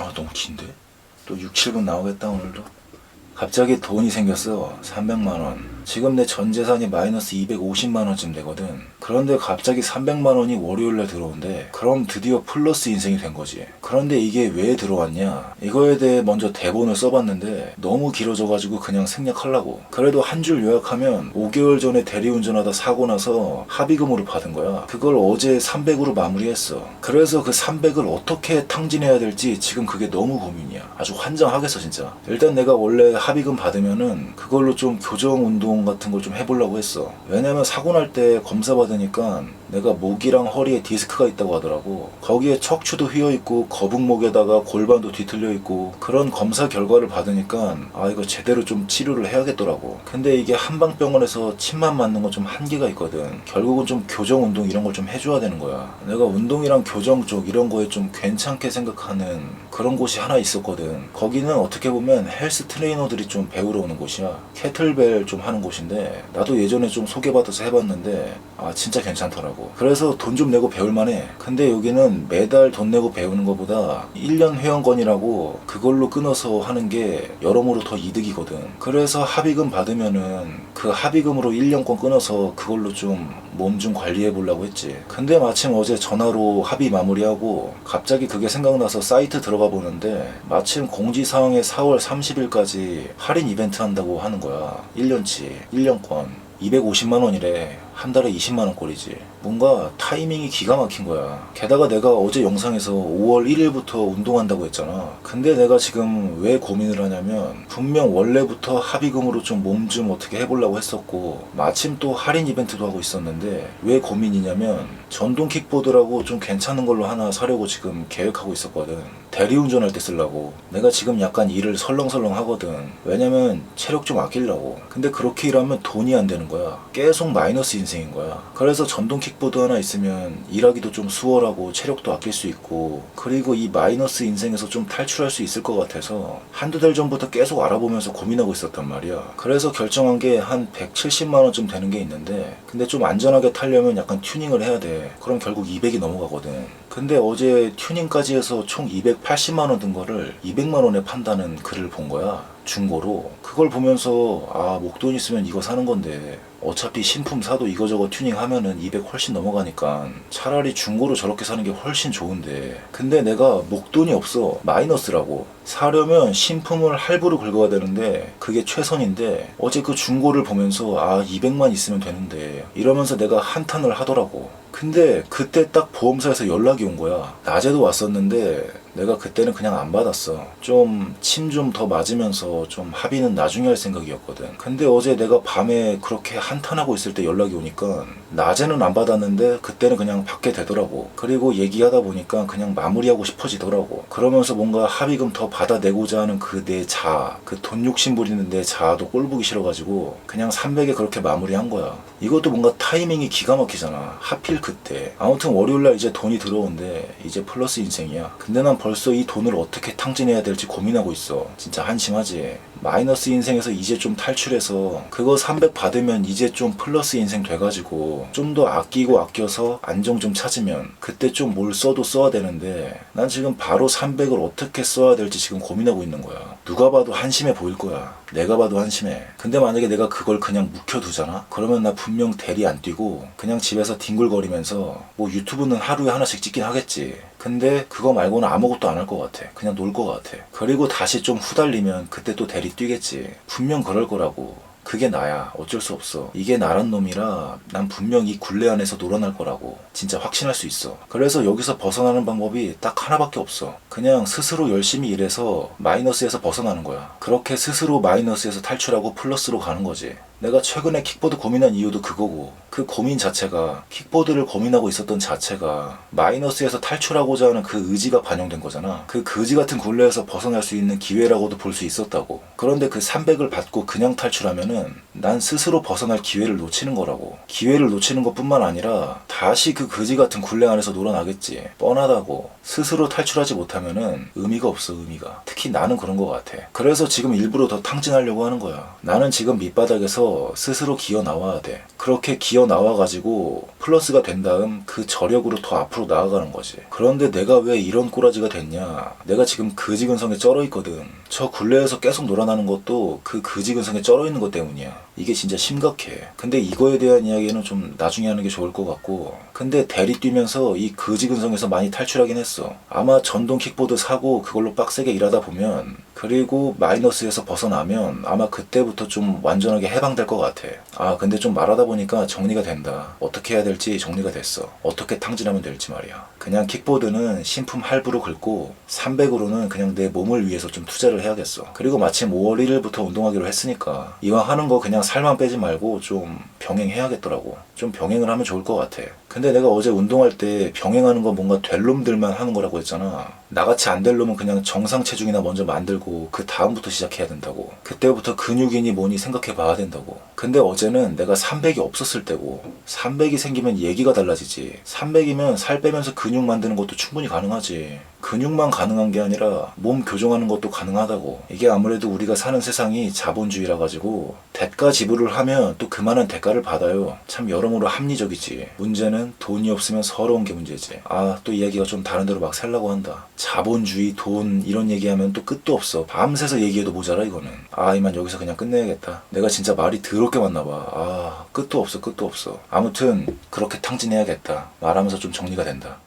아 너무 긴데? 또 6, 7분 나오겠다 오늘도? 갑자기 돈이 생겼어. 300만원 지금 내 전 재산이 마이너스 250만 원쯤 되거든. 그런데 갑자기 300만 원이 월요일날 들어온대. 그럼 드디어 플러스 인생이 된 거지. 그런데 이게 왜 들어왔냐? 이거에 대해 먼저 대본을 써봤는데 너무 길어져가지고 그냥 생략하려고. 그래도 한 줄 요약하면 5개월 전에 대리운전하다 사고 나서 합의금으로 받은 거야. 그걸 어제 300으로 마무리했어. 그래서 그 300을 어떻게 탕진해야 될지 지금 그게 너무 고민이야. 아주 환장하겠어 진짜. 일단 내가 원래 합의금 받으면은 그걸로 좀 교정 운동 같은 걸 좀 해보려고 했어. 왜냐면 사고 날 때 검사 받으니까 내가 목이랑 허리에 디스크가 있다고 하더라고. 거기에 척추도 휘어 있고 거북목에다가 골반도 뒤틀려 있고 그런 검사 결과를 받으니까 아 이거 제대로 좀 치료를 해야겠더라고. 근데 이게 한방병원에서 침만 맞는 건 좀 한계가 있거든. 결국은 좀 교정 운동 이런 걸 좀 해줘야 되는 거야. 내가 운동이랑 교정 쪽 이런 거에 좀 괜찮게 생각하는 그런 곳이 하나 있었거든. 거기는 어떻게 보면 헬스 트레이너들이 좀 배우러 오는 곳이야. 캐틀벨 좀 하는 곳인데 나도 예전에 좀 소개받아서 해봤는데 아 진짜 괜찮더라고. 그래서 돈 좀 내고 배울만해. 근데 여기는 매달 돈 내고 배우는 것보다 1년 회원권이라고 그걸로 끊어서 하는 게 여러모로 더 이득이거든. 그래서 합의금 받으면은 그 합의금으로 1년권 끊어서 그걸로 좀 몸좀 관리해 보려고 했지. 근데 마침 어제 전화로 합의 마무리하고 갑자기 그게 생각나서 사이트 들어가 보는데 마침 공지사항에 4월 30일까지 할인 이벤트 한다고 하는 거야. 1년치 1년권 250만 원이래. 한 달에 20만 원 꼴이지. 뭔가 타이밍이 기가 막힌 거야. 게다가 내가 어제 영상에서 5월 1일부터 운동한다고 했잖아. 근데 내가 지금 왜 고민을 하냐면 분명 원래부터 합의금으로 좀 몸좀 어떻게 해보려고 했었고 마침 또 할인 이벤트도 하고 있었는데 왜 고민이냐면 전동 킥보드라고 좀 괜찮은 걸로 하나 사려고 지금 계획하고 있었거든. 대리운전할 때 쓰려고. 내가 지금 약간 일을 설렁설렁 하거든. 왜냐면 체력 좀 아끼려고. 근데 그렇게 일하면 돈이 안 되는 거야. 계속 마이너스 인생인 거야. 그래서 전동 킥보드 하나 있으면 일하기도 좀 수월하고 체력도 아낄 수 있고 그리고 이 마이너스 인생에서 좀 탈출할 수 있을 것 같아서 한두 달 전부터 계속 알아보면서 고민하고 있었단 말이야. 그래서 결정한 게 한 170만 원쯤 되는 게 있는데 근데 좀 안전하게 타려면 약간 튜닝을 해야 돼 그럼 결국 200이 넘어가거든 근데 어제 튜닝까지 해서 총 280만 원 든 거를 200만 원에 판다는 글을 본 거야 중고로. 그걸 보면서 아 목돈 있으면 이거 사는 건데 어차피 신품 사도 이거저거 튜닝하면은 200 훨씬 넘어가니까 차라리 중고로 저렇게 사는 게 훨씬 좋은데. 근데 내가 목돈이 없어 마이너스라고. 사려면 신품을 할부로 긁어야 되는데 그게 최선인데 어제 그 중고를 보면서 아 200만 있으면 되는데 이러면서 내가 한탄을 하더라고. 근데 그때 딱 보험사에서 연락이 온 거야. 낮에도 왔었는데 내가 그때는 그냥 안 받았어. 좀 침 좀 더 맞으면서 좀 합의는 나중에 할 생각이었거든. 근데 어제 내가 밤에 그렇게 한탄하고 있을 때 연락이 오니까 낮에는 안 받았는데 그때는 그냥 받게 되더라고. 그리고 얘기하다 보니까 그냥 마무리하고 싶어지더라고. 그러면서 뭔가 합의금 더 받아내고자 하는 그 내 자아 그 돈 욕심 부리는 내 자아도 꼴보기 싫어가지고 그냥 300에 그렇게 마무리한 거야. 이것도 뭔가 타이밍이 기가 막히잖아. 하필 그때. 아무튼 월요일날 이제 돈이 들어온대. 이제 플러스 인생이야. 근데 난 벌써 이 돈을 어떻게 탕진해야 될지 고민하고 있어. 진짜 한심하지. 마이너스 인생에서 이제 좀 탈출해서 그거 300 받으면 이제 좀 플러스 인생 돼가지고 좀 더 아끼고 아껴서 안정 좀 찾으면 그때 좀 뭘 써도 써야 되는데 난 지금 바로 300을 어떻게 써야 될지 지금 고민하고 있는 거야 누가 봐도 한심해 보일 거야. 내가 봐도 한심해. 근데 만약에 내가 그걸 그냥 묵혀두잖아? 그러면 나 분명 대리 안 뛰고 그냥 집에서 뒹굴거리면서 뭐 유튜브는 하루에 하나씩 찍긴 하겠지. 근데 그거 말고는 아무것도 안 할 것 같아. 그냥 놀 것 같아. 그리고 다시 좀 후달리면 그때 또 대리 뛰겠지. 분명 그럴 거라고. 그게 나야. 어쩔 수 없어. 이게 나란 놈이라 난 분명 이 굴레 안에서 놀아날 거라고. 진짜 확신할 수 있어. 그래서 여기서 벗어나는 방법이 딱 하나밖에 없어 그냥 스스로 열심히 일해서 마이너스에서 벗어나는 거야. 그렇게 스스로 마이너스에서 탈출하고 플러스로 가는 거지. 내가 최근에 킥보드 고민한 이유도 그거고 그 고민 자체가 킥보드를 고민하고 있었던 자체가 마이너스에서 탈출하고자 하는 그 의지가 반영된 거잖아. 그 거지 같은 굴레에서 벗어날 수 있는 기회라고도 볼 수 있었다고. 그런데 그 300을 받고 그냥 탈출하면은 난 스스로 벗어날 기회를 놓치는 거라고. 기회를 놓치는 것 뿐만 아니라 다시 그 거지 같은 굴레 안에서 놀아나겠지. 뻔하다고. 스스로 탈출하지 못하 면은 의미가 없어 의미가. 특히 나는 그런 것 같아. 그래서 지금 일부러 더 탕진하려고 하는 거야. 나는 지금 밑바닥에서 스스로 기어 나와야 돼 그렇게 기어 나와가지고 플러스가 된 다음 그 저력으로 더 앞으로 나아가는 거지. 그런데 내가 왜 이런 꼬라지가 됐냐? 내가 지금 그지근성에 쩔어 있거든. 저 굴레에서 계속 놀아나는 것도 그 그지근성에 쩔어 있는 것 때문이야. 이게 진짜 심각해. 근데 이거에 대한 이야기는 좀 나중에 하는 게 좋을 것 같고. 근데 대리 뛰면서 이 그지근성에서 많이 탈출하긴 했어. 아마 전동 킥보드 사고 그걸로 빡세게 일하다 보면 그리고 마이너스에서 벗어나면 아마 그때부터 좀 완전하게 해방될 것 같아. 아 근데 좀 말하다 보니까 정리가 된다. 어떻게 해야 될지 정리가 됐어. 어떻게 탕진하면 될지 말이야. 그냥 킥보드는 신품 할부로 긁고 300으로는 그냥 내 몸을 위해서 좀 투자를 해야겠어. 그리고 마침 5월 1일부터 운동하기로 했으니까 이왕 하는 거 그냥 살만 빼지 말고 좀 병행해야겠더라고. 좀 병행을 하면 좋을 것 같아. 근데 내가 어제 운동할 때 병행하는 거 뭔가 될 놈들만 하는 거라고 했잖아. 나같이 안 될 놈은 그냥 정상 체중이나 먼저 만들고 그 다음부터 시작해야 된다고. 그때부터 근육이니 뭐니 생각해 봐야 된다고. 근데 어제는 내가 300이 없었을 때고 300이 생기면 얘기가 달라지지. 300이면 살 빼면서 근육 만드는 것도 충분히 가능하지. 근육만 가능한 게 아니라 몸 교정하는 것도 가능하다고. 이게 아무래도 우리가 사는 세상이 자본주의라 가지고 대가 지불을 하면 또 그만한 대가를 받아요. 참 여러모로 합리적이지. 문제는 돈이 없으면 서러운 게 문제지. 아, 또 이야기가 좀 다른 데로 막 살라고 한다. 자본주의, 돈 이런 얘기하면 또 끝도 없어. 밤새서 얘기해도 모자라 이거는. 아, 이만 여기서 그냥 끝내야겠다. 내가 진짜 말이 더럽 게 많나 봐. 아, 끝도 없어, 끝도 없어. 아무튼 그렇게 탕진해야겠다. 말하면서 좀 정리가 된다.